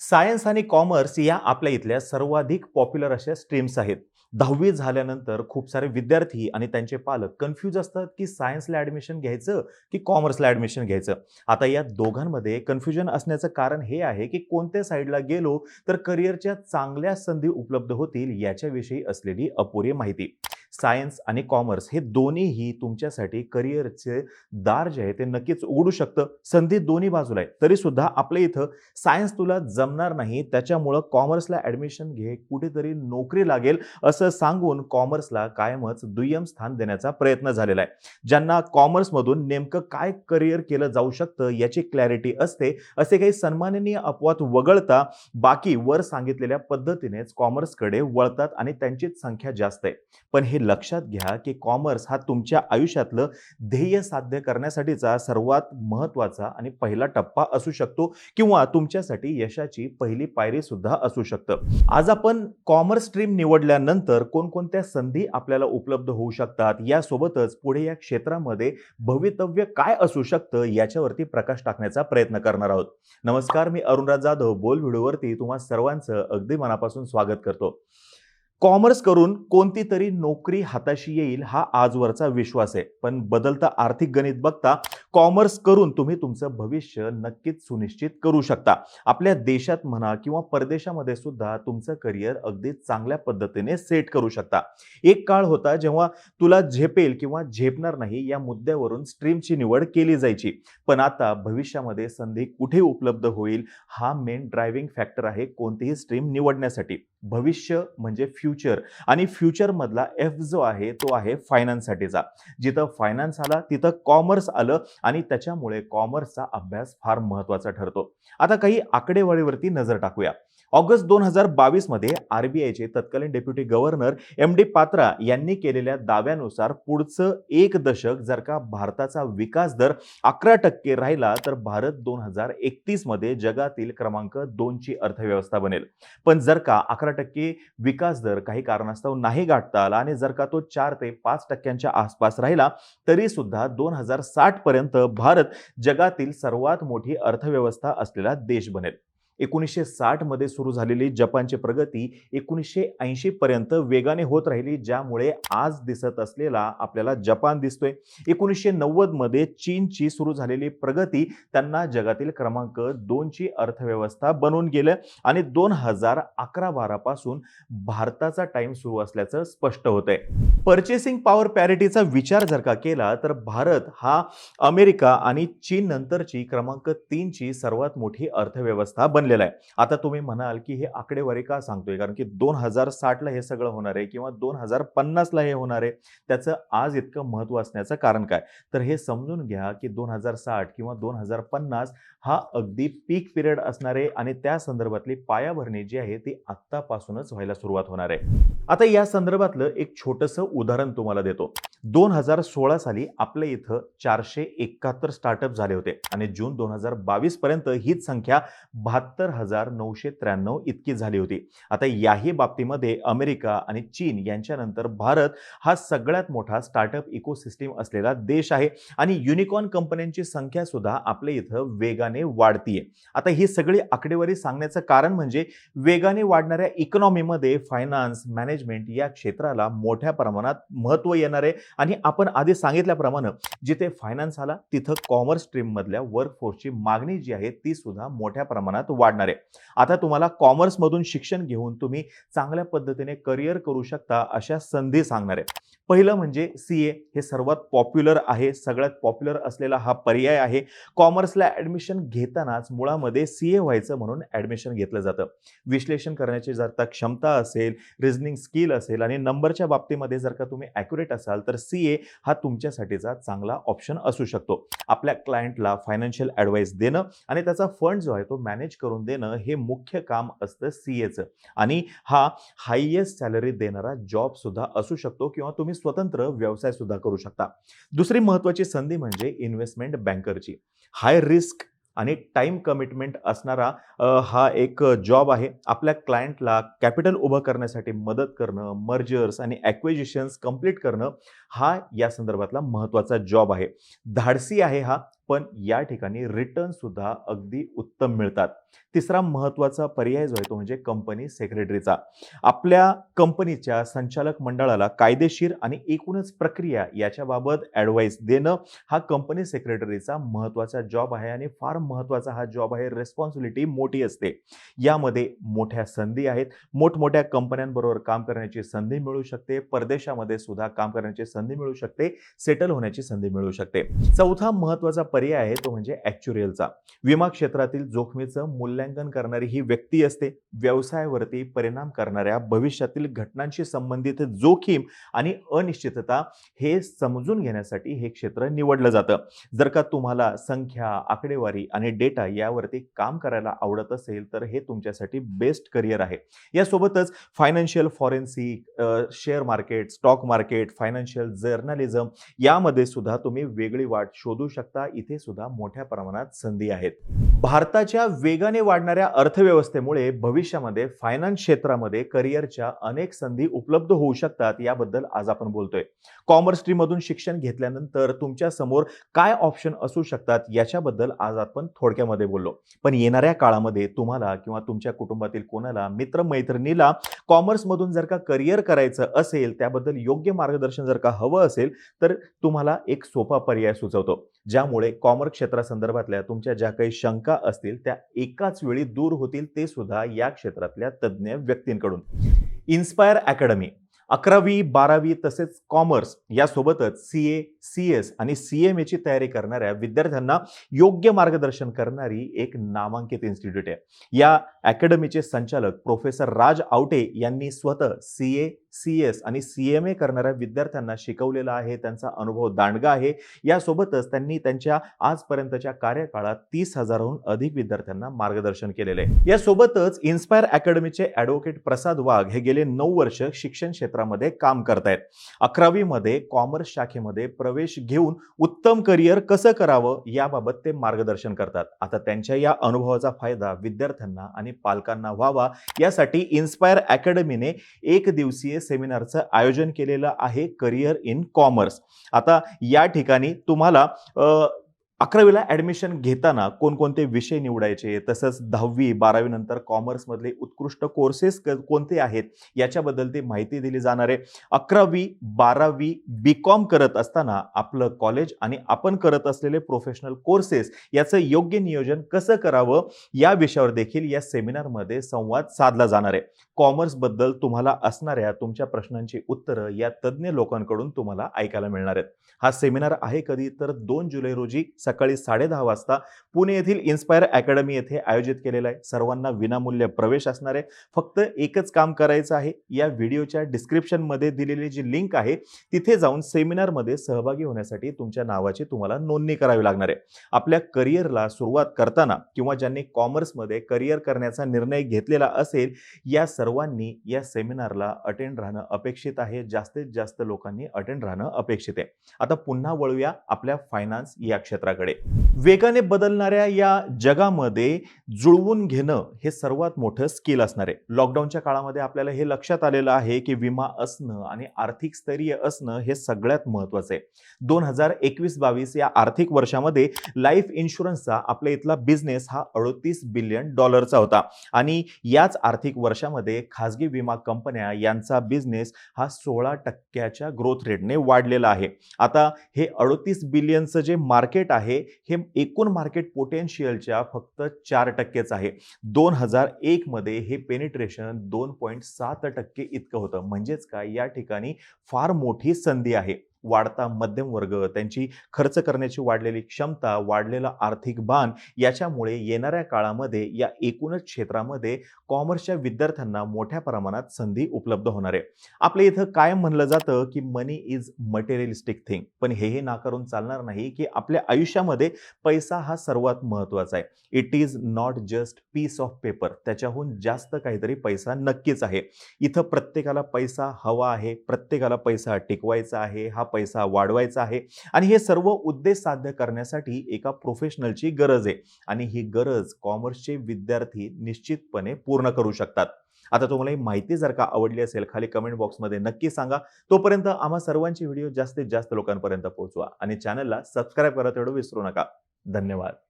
Science आणि commerce या आपल्या इथल्या सर्वाधिक पॉप्युलर अशा स्ट्रीम्स आहेत. दहावी झाल्यानंतर खूप सारे विद्यार्थी आणि त्यांचे पालक कन्फ्यूज असतात की सायन्सला ॲडमिशन घ्यायचं की कॉमर्सला ॲडमिशन घ्यायचं? आता या दोघांमध्ये कन्फ्युजन असण्याचं कारण हे आहे की कोणत्या साईडला गेलो तर करिअरच्या चांगल्या संधी उपलब्ध होतील याच्याविषयी असलेली अपुरी माहिती. सायन्स आणि कॉमर्स हे दोन्हीही तुमच्यासाठी करिअरचे दार जे आहे ते नक्कीच उघडू शकतं. संधी दोन्ही बाजूला आहे. तरी सुद्धा आपल्या इथं सायन्स तुला जमणार नाही. त्याच्यामुळं कॉमर्सला ॲडमिशन घे. कुठेतरी नोकरी लागेल असं सांगून कॉमर्सला कायमच दुय्यम स्थान देण्याचा प्रयत्न झालेला आहे. ज्यांना कॉमर्समधून नेमकं काय करिअर केलं जाऊ शकतं याची क्लॅरिटी असते. असे काही सन्माननीय अपवाद वगळता बाकी वर सांगितलेल्या पद्धतीनेच कॉमर्सकडे वळतात आणि त्यांचीच संख्या जास्त आहे. पण हे लक्षात घ्या की कॉमर्स हा तुमच्या आयुष्यातलं ध्येय साध्य करण्यासाठीचा सर्वात महत्त्वाचा आणि पहिला टप्पा असू शकतो किंवा तुमच्यासाठी यशाची पहिली पायरी सुद्धा असू शकतं. आज आपण कॉमर्स स्ट्रीम निवडल्यानंतर कोणकोणत्या संधी आपल्याला उपलब्ध होऊ शकतात? यासोबतच पुढे या क्षेत्रामध्ये भवितव्य काय असू शकतं याच्यावरती प्रकाश टाकण्याचा प्रयत्न करणार आहोत. नमस्कार मी अरुणराज जाधव. बोल व्हिडिओवरती तुम्हा सर्वांचं अगदी मनापासून स्वागत करतो. कॉमर्स करून कोणती तरी नोकरी हाताशी येईल हा आजवरचा विश्वास आहे. पण बदलता आर्थिक गणित बघता कॉमर्स करून तुम्ही तुमचं भविष्य नक्कीच सुनिश्चित करू शकता. आपल्या देशात म्हणा किंवा परदेशामध्ये सुद्धा तुमचं करिअर अगदी चांगल्या पद्धतीने सेट करू शकता. एक काळ होता जेव्हा तुला झेपेल किंवा झेपणार नाही या मुद्द्यावरून स्ट्रीमची निवड केली जायची. पण आता भविष्यामध्ये संधी कुठे उपलब्ध होईल हा मेन ड्रायव्हिंग फॅक्टर आहे कोणतीही स्ट्रीम निवडण्यासाठी. भविष्य म्हणजे फ्युचर. आणि फ्युचरमधला एफ जो आहे तो आहे फायनान्ससाठीचा. जिथं फायनान्स आला तिथं कॉमर्स आलं आणि त्याच्यामुळे कॉमर्सचा अभ्यास फार महत्त्वाचा ठरतो. आता काही आकडेवारीवरती नजर टाकूया. ऑगस्ट दोन हजार बावीसमध्ये आरबीआयचे तत्कालीन deputy governor M D Patra यांनी केलेल्या दाव्यानुसार पुढचं एक दशक जर का भारताचा विकास दर अकरा टक्के राहिला तर भारत दोन हजार एकतीसमध्ये जगातील क्रमांक दोनची अर्थव्यवस्था बनेल. पण जर का अकरा टक्के विकास दर काही कारणास्तव नाही गाठता आला आणि जर का तो चार ते पाच टक्क्यांच्या आसपास राहिला तरी सुद्धा दोन हजार साठ पर्यंत भारत जगातील सर्वात मोठी अर्थव्यवस्था असलेला देश बनेल. एकोणीसशे साठमध्ये सुरू झालेली जपानची प्रगती एकोणीसशे ऐंशीपर्यंत वेगाने होत राहिली ज्यामुळे आज दिसत असलेला आपल्याला जपान दिसतोय. एकोणीसशे नव्वदमध्ये चीनची सुरू झालेली प्रगती त्यांना जगातील क्रमांक दोनची अर्थव्यवस्था बनवून गेलं आणि दोन हजार अकरा बारापासून भारताचा टाइम सुरू असल्याचं स्पष्ट होतंय. पर्चेसिंग पॉवर पॅरिटीचा विचार जर का केला तर भारत हा अमेरिका आणि चीन नंतरची क्रमांक तीनची सर्वात मोठी अर्थव्यवस्था बनलेला आहे. आता तुम्ही म्हणाल की हे आकडेवारी का सांगतोय? कारण की दोन हजार साठला हे सगळं होणार आहे किंवा दोन हजार पन्नासला हे होणार आहे त्याचं आज इतकं महत्त्व असण्याचं कारण काय? तर हे समजून घ्या की दोन हजार साठ किंवा दोन हजार पन्नास हा अगदी पीक पिरियड असणार आहे आणि त्या संदर्भातली पायाभरणी जी आहे ती आत्तापासूनच व्हायला सुरुवात होणार आहे. आता या संदर्भातलं एक छोटंसं उदाहरण तुम्हाला देतो. दोन हजार सोळा साली आपल्या इथं चारशे एकाहत्तर स्टार्टअप झाले होते आणि जून दोन हजार बावीस पर्यंत हीच संख्या बहात्तर हजार नऊशे त्र्याण्णव इतकी झाली होती. आता याही बाबतीमध्ये अमेरिका आणि चीन यांच्यानंतर भारत हा सगळ्यात मोठा स्टार्टअप इकोसिस्टीम असलेला देश आहे आणि युनिकॉर्न कंपन्यांची संख्या सुद्धा आपल्या इथं वेगाने वाढतीये. आता ही सगळी आकडेवारी सांगण्याचं कारण म्हणजे वेगाने वाढणाऱ्या इकॉनॉमीमध्ये फायनान्स मॅनेजमेंट या क्षेत्राला मोठ्या प्रमाणात महत्त्व येणार आहे आणि आपण आधी सांगितल्याप्रमाणे जिथे फायनान्स आला तिथं कॉमर्स स्ट्रीममधल्या वर्कफोर्सची मागणी जी आहे ती सुद्धा मोठ्या प्रमाणात वाढ वाढणार आहे. आता तुम्हाला कॉमर्समधून शिक्षण घेऊन तुम्ही चांगल्या पद्धतीने करिअर करू शकता अशा संधी सांगणार आहे. पहिलं म्हणजे सी ए हे सर्वात पॉप्युलर आहे सगळ्यात पॉप्युलर असलेला हा पर्याय आहे. कॉमर्सला ॲडमिशन घेतानाच मुळामध्ये सी ए व्हायचं म्हणून ॲडमिशन घेतलं जातं. विश्लेषण करण्याची जर का क्षमता असेल रिझनिंग स्किल असेल आणि नंबरच्या बाबतीमध्ये जर का तुम्ही ॲक्युरेट असाल तर सी ए हा तुमच्यासाठीचा चांगला ऑप्शन असू शकतो. आपल्या क्लायंटला फायनान्शियल ॲडवाईस देणं आणि त्याचा फंड जो आहे तो मॅनेज करून देणं हे मुख्य काम असतं सी एचं आणि हा हायेस्ट सॅलरी देणारा जॉब सुद्धा असू शकतो किंवा तुम्ही स्वतंत्र व्यवसाय सुद्धा करू शकता. दुसरी महत्त्वाची संधी म्हणजे इन्व्हेस्टमेंट बँकरची हाय रिस्क आणि टाईम कमिटमेंट असणारा हा एक जॉब आहे. आपल्या क्लायंटला कॅपिटल उभं करण्यासाठी मदत करणं मर्जर्स आणि ॲक्विजिशन्स कंप्लीट करणं हा या संदर्भातला महत्त्वाचा जॉब आहे. धाडसी आहे हा. पण या ठिकाणी रिटर्न सुद्धा अगदी उत्तम मिळतात. तिसरा महत्त्वाचा पर्याय जो आहे तो म्हणजे कंपनी सेक्रेटरीचा आपल्या कंपनीच्या संचालक मंडळाला कायदेशीर आणि एकूणच प्रक्रिया याच्याबाबत ॲडवाईस देणं हा कंपनी सेक्रेटरीचा महत्त्वाचा जॉब आहे आणि फार महत्त्वाचा हा जॉब आहे. रेस्पॉन्सिबिलिटी मोठी असते. यामध्ये मोठ्या संधी आहेत. मोठमोठ्या कंपन्यांबरोबर काम करण्याची संधी मिळू शकते. परदेशामध्ये सुद्धा काम करण्याची संधी मिळू शकते. सेटल होण्याची संधी मिळू शकते. चौथा महत्त्वाचा पर्याय आहे तो म्हणजे ॲक्च्युरियलचा विमा क्षेत्रातील जोखमीचं मूल्यांकन करणारी ही व्यक्ती असते. व्यवसायावरती परिणाम करणाऱ्या भविष्यातील घटनांशी संबंधित जोखीम आणि अनिश्चितता हे समजून घेण्यासाठी हे क्षेत्र निवडलं जातं. जर का तुम्हाला संख्या आकडेवारी आणि डेटा यावरती काम करायला आवडत असेल तर हे तुमच्यासाठी बेस्ट करिअर आहे. यासोबतच financial forensic share market stock market financial journalism यामध्ये सुद्धा तुम्ही वेगळी वाट शोधू शकता. इथे सुद्धा मोठ्या प्रमाणात संधी आहेत. भारताच्या वेगाने वाढणाऱ्या अर्थव्यवस्थेमुळे भविष्यामध्ये फायनान्स क्षेत्रामध्ये करिअरच्या अनेक संधी उपलब्ध होऊ शकतात याबद्दल आज आपण बोलतोय. कॉमर्स स्ट्रीममधून शिक्षण घेतल्यानंतर तुमच्यासमोर काय ऑप्शन असू शकतात याच्याबद्दल आज आपण थोडक्यामध्ये बोललो. पण येणाऱ्या काळामध्ये तुम्हाला किंवा तुमच्या कुटुंबातील कोणाला मित्रमैत्रिणीला कॉमर्समधून जर का करिअर करायचं असेल त्याबद्दल योग्य मार्गदर्शन जर का हवं असेल तर तुम्हाला एक सोपा पर्याय सुचवतो. ज्यामुळे कॉमर्स क्षेत्रासंदर्भातल्या तुमच्या ज्या काही शंका असतील त्या एकाच वेळी दूर होतील ते सुद्धा या क्षेत्रातल्या तज्ज्ञ व्यक्तींकडून. इन्स्पायर अकॅडमी अकरावी बारावी तसेच कॉमर्स यासोबतच सी ए सी एस आणि सी एम एची तयारी करणाऱ्या विद्यार्थ्यांना योग्य मार्गदर्शन करणारी एक नामांकित इन्स्टिट्यूट आहे. या अकॅडमीचे संचालक प्रोफेसर राज आवटे यांनी स्वतः सी ए सी एस आणि सी एम ए करणाऱ्या विद्यार्थ्यांना शिकवलेला आहे त्यांचा अनुभव दांडगा आहे. यासोबतच त्यांनी त्यांच्या आजपर्यंतच्या कार्यकाळात तीस हजाराहून अधिक विद्यार्थ्यांना मार्गदर्शन केलेले आहे. यासोबतच इन्स्पायर अकॅडमीचे ॲडव्होकेट प्रसाद वाघ हे गेले नऊ वर्ष शिक्षण क्षेत्रामध्ये काम करतायत. अकरावीमध्ये कॉमर्स शाखेमध्ये प्रवेश घेऊन उत्तम करिअर कसं करावं याबाबत ते मार्गदर्शन करतात. आता त्यांच्या या अनुभवाचा फायदा विद्यार्थ्यांना आणि पालकांना व्हावा यासाठी इन्स्पायर अकॅडमीने एक दिवसीय सेमिनारचं आयोजन केलेलं आहे करिअर इन कॉमर्स. आता या ठिकाणी तुम्हाला अ, अकरावीला ॲडमिशन घेताना कोणकोणते विषय निवडायचे? तसंच दहावी बारावी नंतर कॉमर्समधले उत्कृष्ट कोर्सेस क कोणते आहेत? याच्याबद्दल ती माहिती दिली जाणार आहे. अकरावी बारावी बी कॉम करत असताना आपलं कॉलेज आणि आपण करत असलेले प्रोफेशनल कोर्सेस याचं योग्य नियोजन कसं करावं? या विषयावर देखील या सेमिनारमध्ये संवाद साधला जाणार आहे. कॉमर्सबद्दल तुम्हाला असणाऱ्या तुमच्या प्रश्नांची उत्तरं या तज्ज्ञ लोकांकडून तुम्हाला ऐकायला मिळणार आहेत. हा सेमिनार आहे कधी? तर दोन जुलै रोजी सकाळी साडेदहा वाजता पुणे येथील इन्स्पायर अकॅडमी येथे आयोजित केलेला आहे. सर्वांना विनामूल्य प्रवेश असणार आहे. फक्त एकच काम करायचं आहे. या व्हिडिओच्या डिस्क्रिप्शनमध्ये दिलेली जी लिंक आहे तिथे जाऊन सेमिनारमध्ये सहभागी होण्यासाठी तुमच्या नावाची तुम्हाला नोंदणी करावी लागणार आहे. आपल्या करिअरला सुरुवात करताना किंवा ज्यांनी कॉमर्समध्ये करिअर करण्याचा निर्णय घेतलेला असेल या सर्वांनी या सेमिनारला अटेंड राहणं अपेक्षित आहे. जास्तीत जास्त लोकांनी अटेंड राहणं अपेक्षित आहे. आता पुन्हा वळूया आपल्या फायनान्स या क्षेत्रात क्षेत्राकडे वेगाने बदलणाऱ्या या जगामध्ये जुळवून घेणं हे सर्वात मोठं स्किल असणार आहे. लॉकडाऊनच्या काळामध्ये आपल्याला हे लक्षात आलेलं आहे की विमा असणं आणि आर्थिक स्थैर्य असणं हे सगळ्यात महत्त्वाचं आहे. दोन हजार एकवीस बावीस या आर्थिक वर्षामध्ये लाईफ इन्शुरन्सचा आपल्या इथला बिझनेस हा अडोतीस बिलियन डॉलरचा होता. आणि याच आर्थिक वर्षामध्ये खाजगी विमा कंपन्या यांचा बिझनेस हा सोळा टक्क्याच्या ग्रोथ रेटने वाढलेला आहे. आता हे अडोतीस बिलियनचं जे मार्केट आहे हे एकूण मार्केट पोटेन्शियलच्या फक्त चार टक्केच आहे. दोन हजार एकमध्ये हे पेनिट्रेशन दोन पॉईंट सात टक्के इतकं होतं. म्हणजेच काय? या ठिकाणी फार मोठी संधी आहे. वाढता मध्यम वर्ग त्यांची खर्च करण्याची वाढलेली क्षमता वाढलेला आर्थिक बाण याच्यामुळे येणाऱ्या काळामध्ये या एकूणच क्षेत्रामध्ये कॉमर्सच्या विद्यार्थ्यांना मोठ्या प्रमाणात संधी उपलब्ध होणार आहे. आपल्या इथं कायम म्हणलं जातं की मनी इज मटेरियलिस्टिक थिंग पण हेही नाकारून चालणार नाही की आपल्या आयुष्यामध्ये पैसा हा सर्वात महत्त्वाचा आहे. It is not just piece of paper त्याच्याहून जास्त काहीतरी पैसा नक्कीच आहे. इथं प्रत्येकाला पैसा हवा आहे प्रत्येकाला पैसा टिकवायचा आहे हा पैसा वाढवायचा आहे. आणि हे सर्व उद्देश साध्य करण्यासाठी एका प्रोफेशनलची गरज आहे. आणि ही गरज कॉमर्सचे विद्यार्थी निश्चितपणे पूर्ण करू शकतात. आता तुम्हाला ही माहिती जर का आवडली असेल खाली कमेंट बॉक्समध्ये नक्की सांगा. तोपर्यंत आम्हा सर्वांची व्हिडिओ जास्तीत जास्त लोकांपर्यंत पोहोचवा. आणि चॅनलला सबस्क्राईब करा तेवढं विसरू नका. धन्यवाद.